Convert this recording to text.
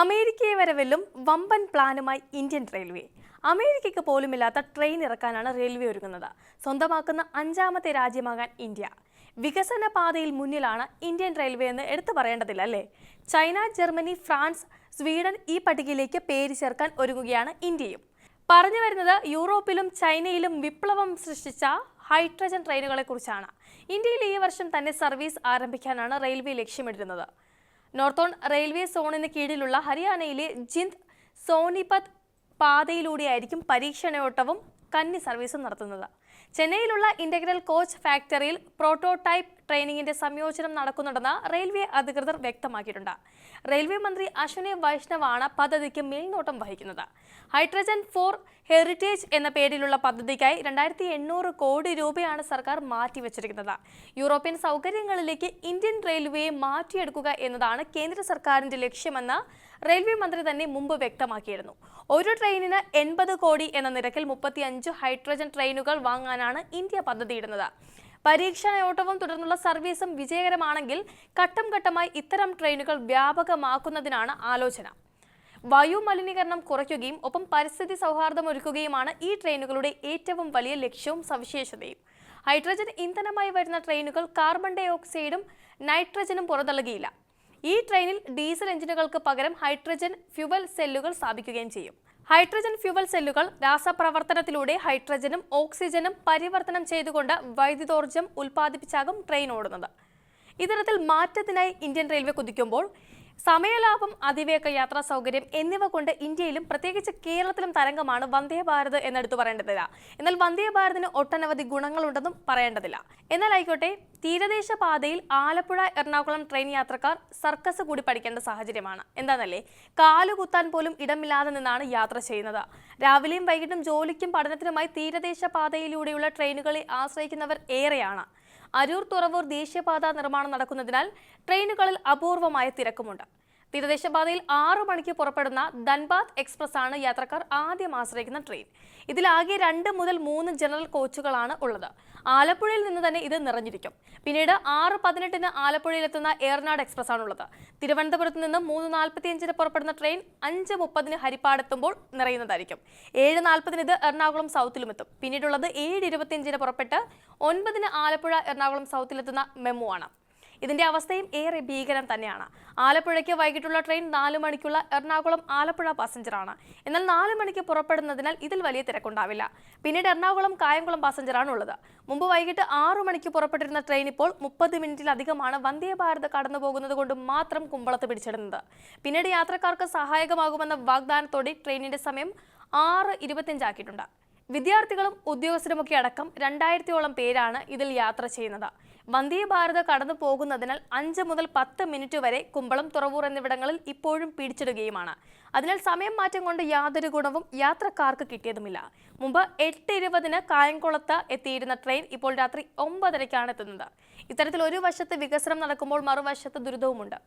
അമേരിക്കയെ വരെ വെല്ലും വമ്പൻ പ്ലാനുമായി ഇന്ത്യൻ റെയിൽവേ. അമേരിക്കയ്ക്ക് പോലുമില്ലാത്ത ട്രെയിൻ ഇറക്കാനാണ് റെയിൽവേ ഒരുങ്ങുന്നത്. സ്വന്തമാക്കുന്ന അഞ്ചാമത്തെ രാജ്യമാകാൻ ഇന്ത്യ. വികസന പാതയിൽ മുന്നിലാണ് ഇന്ത്യൻ റെയിൽവേ എന്ന് എടുത്തു പറയേണ്ടതില്ല അല്ലേ? ചൈന ജർമ്മനി ഫ്രാൻസ് സ്വീഡൻ ഈ പട്ടികയിലേക്ക് പേര് ചേർക്കാൻ ഒരുങ്ങുകയാണ് ഇന്ത്യയും. പറഞ്ഞു വരുന്നത് യൂറോപ്പിലും ചൈനയിലും വിപ്ലവം സൃഷ്ടിച്ച ഹൈഡ്രജൻ ട്രെയിനുകളെ കുറിച്ചാണ്. ഇന്ത്യയിൽ ഈ വർഷം തന്നെ സർവീസ് ആരംഭിക്കാനാണ് റെയിൽവേ ലക്ഷ്യമിടുന്നത്. നോർത്തോൺ റെയിൽവേ സോണിന് കീഴിലുള്ള ഹരിയാനയിലെ ജിന്ദ് സോനിപത് പാതയിലൂടെയായിരിക്കും പരീക്ഷണയോട്ടവും കന്നി സർവീസും നടത്തുന്നത്. ചെന്നൈയിലുള്ള ഇന്റഗ്രൽ കോച്ച് ഫാക്ടറിയിൽ പ്രോട്ടോടൈപ്പ് ട്രെയിനിങ്ങിന്റെ സംയോജനം നടക്കുന്നുണ്ടെന്ന് റെയിൽവേ അധികൃതർ വ്യക്തമാക്കിയിട്ടുണ്ട്. റെയിൽവേ മന്ത്രി അശ്വിനി വൈഷ്ണവാണ് പദ്ധതിക്ക് മേൽനോട്ടം വഹിക്കുന്നത്. ഹൈഡ്രജൻ ഫോർ ഹെറിറ്റേജ് എന്ന പേരിലുള്ള പദ്ധതിക്കായി രണ്ടായിരത്തി എണ്ണൂറ് കോടി രൂപയാണ് സർക്കാർ മാറ്റിവെച്ചിരിക്കുന്നത്. യൂറോപ്യൻ സൗകര്യങ്ങളിലേക്ക് ഇന്ത്യൻ റെയിൽവേയെ മാറ്റിയെടുക്കുക എന്നതാണ് കേന്ദ്ര സർക്കാരിന്റെ ലക്ഷ്യമെന്ന് റെയിൽവേ മന്ത്രി തന്നെ മുമ്പ് വ്യക്തമാക്കിയിരുന്നു. ഒരു ട്രെയിനിന് എൺപത് കോടി എന്ന നിരക്കിൽ മുപ്പത്തിയഞ്ച് ഹൈഡ്രജൻ ട്രെയിനുകൾ വാങ്ങാനാണ് ഇന്ത്യ പദ്ധതിയിടുന്നത്. പരീക്ഷണയോട്ടവും തുടർന്നുള്ള സർവീസും വിജയകരമാണെങ്കിൽ ഘട്ടം ഘട്ടമായി ഇത്തരം ട്രെയിനുകൾ വ്യാപകമാക്കുന്നതിനാണ് ആലോചന. വായു മലിനീകരണം കുറയ്ക്കുകയും ഒപ്പം പരിസ്ഥിതി സൗഹാർദ്ദം ഒരുക്കുകയുമാണ് ഈ ട്രെയിനുകളുടെ ഏറ്റവും വലിയ ലക്ഷ്യവും സവിശേഷതയും. ഹൈഡ്രജൻ ഇന്ധനമായി വരുന്ന ട്രെയിനുകൾ കാർബൺ ഡൈ ഓക്സൈഡും നൈട്രജനും പുറന്തള്ളുകയില്ല. ഈ ട്രെയിനിൽ ഡീസൽ എഞ്ചിനുകൾക്ക് പകരം ഹൈഡ്രജൻ ഫ്യുവൽ സെല്ലുകൾ സ്ഥാപിക്കുകയും ചെയ്യും. ഹൈഡ്രജൻ ഫ്യുവൽ സെല്ലുകൾ രാസപ്രവർത്തനത്തിലൂടെ ഹൈഡ്രജനും ഓക്സിജനും പരിവർത്തനം ചെയ്തുകൊണ്ട് വൈദ്യുതോർജം ഉൽപ്പാദിപ്പിച്ചാകും ട്രെയിൻ ഓടുന്നത്. ഇത്തരത്തിൽ മാറ്റത്തിനായി ഇന്ത്യൻ റെയിൽവേ കുതിക്കുമ്പോൾ സമയലാഭം അതിവേഗ യാത്രാ സൗകര്യം എന്നിവ കൊണ്ട് ഇന്ത്യയിലും പ്രത്യേകിച്ച് കേരളത്തിലും തരംഗമാണ് വന്ദേ ഭാരത് എന്നെടുത്തു പറയേണ്ടതില്ല. എന്നാൽ വന്ദേ ഭാരതിന് ഒട്ടനവധി ഗുണങ്ങളുണ്ടെന്നും പറയേണ്ടതില്ല. എന്നാൽ ആയിക്കോട്ടെ തീരദേശ പാതയിൽ ആലപ്പുഴ എറണാകുളം ട്രെയിൻ യാത്രക്കാർ സർക്കസ് കൂടി പഠിക്കേണ്ട സാഹചര്യമാണ്. എന്താണല്ലേ കാലുകുത്താൻ പോലും ഇടമില്ലാതെ നിന്നാണ് യാത്ര ചെയ്യുന്നത്. രാവിലെയും വൈകിട്ടും ജോലിക്കും പഠനത്തിനുമായി തീരദേശ പാതയിലൂടെയുള്ള ട്രെയിനുകളെ ആശ്രയിക്കുന്നവർ ഏറെയാണ്. അരൂർ തുറവൂർ ദേശീയപാത നിർമ്മാണം നടക്കുന്നതിനാൽ ട്രെയിനുകളിൽ അപൂർവമായ തിരക്കുമുണ്ട്. തീരദേശപാതയിൽ ആറു മണിക്ക് പുറപ്പെടുന്ന ധൻബാദ് എക്സ്പ്രസ് ആണ് യാത്രക്കാർ ആദ്യം ആശ്രയിക്കുന്ന ട്രെയിൻ. ഇതിലാകെ രണ്ട് മുതൽ മൂന്ന് ജനറൽ കോച്ചുകളാണ് ഉള്ളത്. ആലപ്പുഴയിൽ നിന്ന് തന്നെ ഇത് നിറഞ്ഞിരിക്കും. പിന്നീട് ആറ് പതിനെട്ടിന് ആലപ്പുഴയിലെത്തുന്ന ഏർനാട് എക്സ്പ്രസ് ആണുള്ളത് തിരുവനന്തപുരത്ത് നിന്ന് മൂന്ന് നാൽപ്പത്തിയഞ്ചിന് പുറപ്പെടുന്ന ട്രെയിൻ അഞ്ച് മുപ്പതിന് ഹരിപ്പാടെത്തുമ്പോൾ നിറയുന്നതായിരിക്കും. ഏഴ് നാൽപ്പതിന് ഇത് എറണാകുളം സൗത്തിലും എത്തും പിന്നീടുള്ളത് ഏഴ് ഇരുപത്തിയഞ്ചിന് പുറപ്പെട്ട് ഒൻപതിന് ആലപ്പുഴ എറണാകുളം സൗത്തിലെത്തുന്ന മെമു ആണ് ഇതിന്റെ അവസ്ഥയും ഏറെ ഭീകരം തന്നെയാണ്. ആലപ്പുഴയ്ക്ക് വൈകിട്ടുള്ള ട്രെയിൻ നാല് മണിക്കുള്ള എറണാകുളം ആലപ്പുഴ പാസഞ്ചറാണ് എന്നാൽ നാല് മണിക്ക് പുറപ്പെടുന്നതിനാൽ ഇതിൽ വലിയ തിരക്കുണ്ടാവില്ല. പിന്നീട് എറണാകുളം കായംകുളം പാസഞ്ചറാണ് ഉള്ളത്. മുമ്പ് വൈകിട്ട് ആറു മണിക്ക് പുറപ്പെട്ടിരുന്ന ട്രെയിൻ ഇപ്പോൾ മുപ്പത് മിനിറ്റിലധികമാണ് വന്ദേ ഭാരത് കടന്നു പോകുന്നത് കൊണ്ട് മാത്രം കുമ്പളത്ത് പിടിച്ചിടുന്നത്. പിന്നീട് യാത്രക്കാർക്ക് സഹായകമാകുമെന്ന വാഗ്ദാനത്തോടെ ട്രെയിനിന്റെ സമയം ആറ് ഇരുപത്തിയഞ്ചാക്കിയിട്ടുണ്ട് വിദ്യാർത്ഥികളും ഉദ്യോഗസ്ഥരുമൊക്കെ അടക്കം രണ്ടായിരത്തിയോളം പേരാണ് ഇതിൽ യാത്ര ചെയ്യുന്നത്. വന്ദേ ഭാരത് കടന്നു പോകുന്നതിനാൽ അഞ്ച് മുതൽ പത്ത് മിനിറ്റ് വരെ കുമ്പളം തുറവൂർ എന്നിവിടങ്ങളിൽ ഇപ്പോഴും പിടിച്ചിടുകയുമാണ്. അതിനാൽ സമയം മാറ്റം കൊണ്ട് യാതൊരു ഗുണവും യാത്രക്കാർക്ക് കിട്ടിയതുമില്ല. മുമ്പ് എട്ട് ഇരുപതിന് കായംകുളത്ത് എത്തിയിരുന്ന ട്രെയിൻ ഇപ്പോൾ രാത്രി ഒമ്പതരയ്ക്കാണ് എത്തുന്നത്. ഇത്തരത്തിൽ ഒരു വശത്ത് വികസനം നടക്കുമ്പോൾ മറുവശത്ത് ദുരിതവുമുണ്ട്.